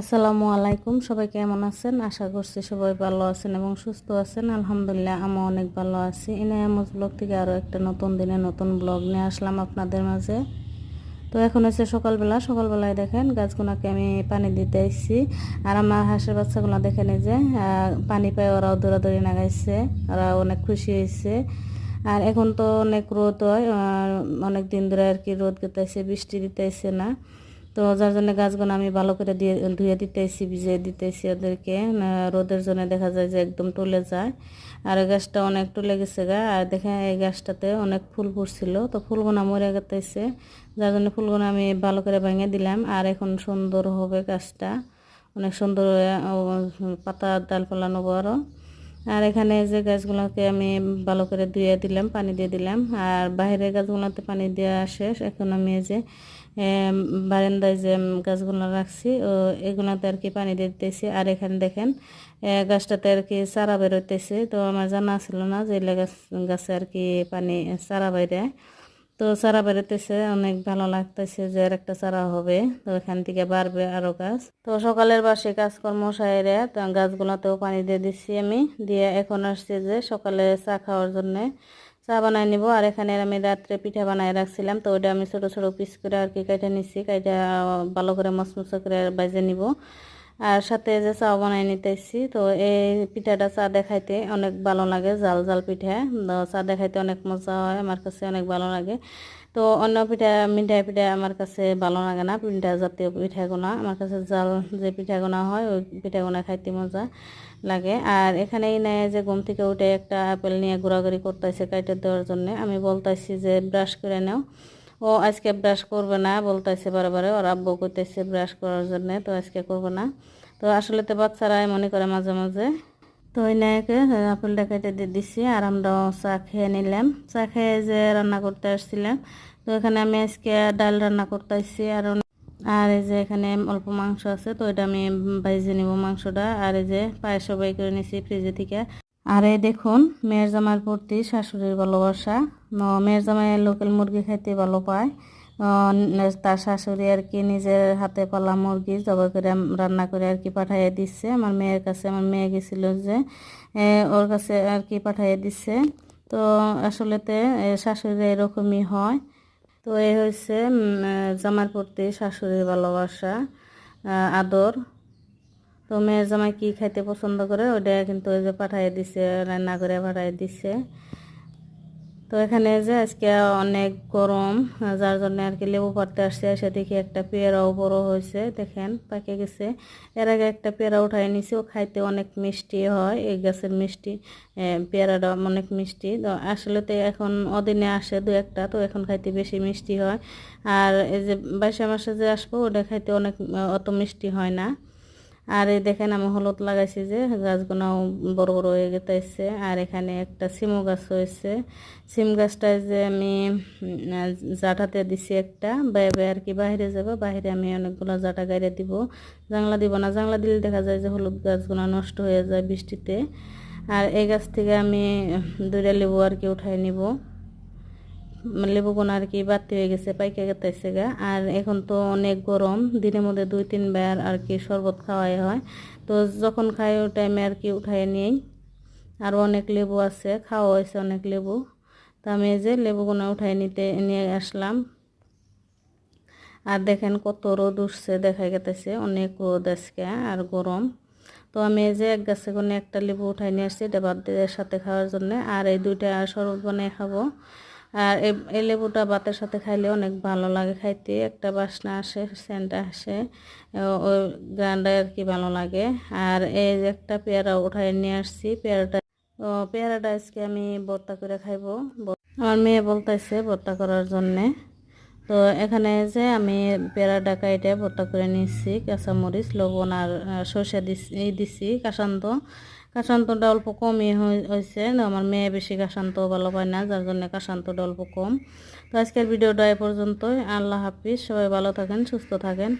আসসালামু আলাইকুম, সবাই কেমন আছেন? আশা করছি সবাই ভালো আছেন এবং সুস্থ আছেন। আলহামদুলিল্লাহ আমি অনেক ভালো আছি। ইনায়ামজ ব্লগ থেকে আরও একটা নতুন দিনে নতুন ব্লগ নিয়ে আসলাম আপনাদের মাঝে। তো এখন হচ্ছে সকালবেলা, সকালবেলায় দেখেন গাছগুলোকে আমি পানি দিতে আসছি আর আমার হাঁসের বাচ্চাগুলো দেখেন যে পানি পায় ওরাও দৌড়াদৌড়ি নাগাইছে, ওরা অনেক খুশি হয়েছে। আর এখন তো অনেক রোদ হয় অনেক দিন ধরে আর কি রোদ দিতেছে বৃষ্টি দিতেছে না। তো যার জন্য গাছগুলো আমি ভালো করে দিয়ে, ধুয়ে দিতেছি, ভিজিয়ে দিতেছি ওদেরকে। রোদের জন্য দেখা যায় যে একদম টলে যায়। আর গাছটা অনেক টলে গেছে গা। আর দেখেন এই গাছটাতে অনেক ফুল ফুটছিল। তো ফুলগুনা মরে গেতেছে যার জন্য ফুলগুলো আমি ভালো করে ভেঙে দিলাম। আর এখন সুন্দর হবে গাছটা। অনেক সুন্দর পাতা, ডালপালা নেব আরও আর এখানে যে গাছগুলোকে আমি ভালো করে ধুয়ে দিলাম, পানি দিয়ে দিলাম। আর বাইরের গাছগুলোতে পানি দেওয়া শেষ। এখন আমি যে বারান্দায় যে গাছগুলো রাখছি, ও এগুলোতে আর কি পানি দিয়ে দিতেছি। আর এখানে দেখেন গাছটাতে আর কি চারা বেরোতেছে তো আমার জানা ছিল না যে গাছ গাছে আর কি পানি চারা বাইরে। তো চারা বেরোতেছে অনেক ভালো লাগতেছে যে আর একটা চারা হবে। তো এখান থেকে বাড়বে আরও গাছ। তো সকালের বাসে কাজকর্ম সাইরে গাছগুলোতেও পানি দিয়ে দিচ্ছি আমি। দিয়ে এখন আসছে যে সকালে চা খাওয়ার জন্য চা বানাই নিব। আর এখানে আমি রাত্রে পিঠা বানায় রাখছিলাম। তো ওইটা আমি ছোট ছোট পিস করে আর কি কেটে নিচ্ছি। কেটে ভালো করে মচমচে করে বাজে নিব। আর সাথে যে চা বানাই নিতেছি, তো এই পিঠাটা চা দেখাইতে অনেক ভালো লাগে জাল জাল পিঠা। চা দেখাইতে অনেক মজা হয়, আমার কাছে অনেক ভালো লাগে। তো অন্য পিঠা, মিঠাই পিঠা আমার কাছে ভালো লাগে না, পিঠা জাতীয় পিঠাগুনা আমার কাছে জাল যে পিঠাগুনা হয়, ওই পিঠাগুনা খাইতে মজা লাগে। আর এখানেই নেয় যে ঘুম থেকে উঠে একটা আপেল নিয়ে ঘোরাঘুরি করতেছে কাইটে দেওয়ার জন্য, আমি বলতেছি যে ব্রাশ করে নাও। ও আজকে ব্রাশ করবে না বলতেছে বারে ওর আব্বু করতেছে ব্রাশ করার জন্য, তো আজকে করবে না। তো আসলে তো বাচ্চারা মনে করে মাঝে মাঝে। তো ওই নায়কে আপেলটা কেটে দিয়ে দিচ্ছি আর আমরাও চা খেয়ে নিলাম। চা খেয়ে যে রান্না করতে আসছিলাম, তো এখানে আমি আজকে ডাল রান্না করতে আসছি আর আর এই যে এখানে অল্প মাংস আছে, তো এটা আমি বাইজে নিব মাংসটা। আর এই যে পায়েস সবাই করে নিছি ফ্রিজে থেকে। আর এই দেখুন মেয়ের জামার প্রতি শাশুড়ির ভালোবাসা। মেয়ের জামাই লোকাল মুরগি খাইতে ভালো পায়। তার শাশুড়ি আর কি নিজের হাতে পালা মুরগি জবাই করে রান্না করে আর কি পাঠিয়ে দিচ্ছে। আমার মেয়ের কাছে আমার মেয়ে গেছিল যে ওর কাছে আর কি পাঠিয়ে দিচ্ছে। তো আসলেতে শাশুড়ি এরকমই হয়। তো এই আহ, জামার প্রতি শাশুড়ির ভালোবাসা আদর। তো মেয়ের জামাই কী খাইতে পছন্দ করে ওটা কিন্তু ওই যে পাঠিয়ে দিছে, রান্না করে পাঠিয়ে দিছে। তো এখানে যে আজকে অনেক গরম, যার জন্য আর কি লেবু পাড়তে আসছে, এসে দেখি একটা পেয়ারাও বড় হয়েছে, দেখেন, পাকে গেছে। এর আগে একটা পেয়ারা উঠাই নিছি, ও খাইতে অনেক মিষ্টি হয়, এই গাছের মিষ্টি পেয়ারাটা অনেক মিষ্টি। তো আসলে তো এখন অদিনে আসে দু একটা, তো এখন খাইতে বেশি মিষ্টি হয়। আর এই যে বাইশে মাসে যে আসব, ওটা খাইতে অনেক, অত মিষ্টি হয় না। আর এই দেখেন আমি হলুদ লাগাইছি যে গাছগুলো বড় বড় হয়ে গেতেছে আর এখানে একটা সিমু গাছ হয়েছে। সিম গাছটায় যে আমি জাটাতে দিছি একটা বাইরে আর কি বাইরে যাব বাইরে আমি অনেকগুলো জাটা গাইরে দিব। জাংলা দিব না, জাংলা দিলে দেখা যায় যে হলুদ গাছগুলো নষ্ট হয়ে যায় বৃষ্টিতে। আর এই গাছ থেকে আমি দুইটা লেবু আর কি উঠাই নিব। লেবুগুলো আর কি বাড়তি হয়ে গেছে, পাইকা গেতেছে গা। আর এখন তো অনেক গরম, দিনের মধ্যে দুই তিনবার আর কি শরবত খাওয়াই হয়। তো যখন খাই ওই টাইমে আর কি উঠাই নিই। আর অনেক লেবু আছে, খাওয়া হয়েছে অনেক লেবু। তো আমি এই যে লেবুগুলো উঠাই নিতে, নিয়ে আসলাম। আর দেখেন কত রোদ উঠছে, দেখা গেতেছে অনেক রোদ আজকে আর গরম। তো আমি এই যে এক গাছে কোনো একটা লেবু উঠাই নিয়ে আসছি, এটা বাদের সাথে খাওয়ার জন্য। আর এই দুইটা শরবত বানিয়ে খাব। আর এই লেবুটা ভাতের সাথে খাইলে অনেক ভালো লাগে খাইতে। একটা বাসনা আসে, সেন্ট আসে। ওই গানটা আর কি ভালো লাগে। আর এই যে একটা পেয়ারা উঠাই নিয়ে আসছি, পেয়ারাটা পেয়ারাটা আজকে আমি ভর্তা করে খাইবো। আমার মেয়ে বলতেছে ভর্তা করার জন্যে। তো এখানে যে আমি পেয়ারাটা কাইটে ভর্তা করে নিচ্ছি কাঁচামরিচ, লবণ আর সর্ষে দিচ্ছি দিচ্ছি কাঁচান্ত কাঁচান্তটা অল্প কমই হয়েছে আমার মেয়ে বেশি কাশান্ত ভালো পায় না, যার জন্য কাশান্তটা অল্প কম। তো আজকের ভিডিওটা এ পর্যন্তই। আল্লাহ হাফিজ, সবাই ভালো থাকেন, সুস্থ থাকেন।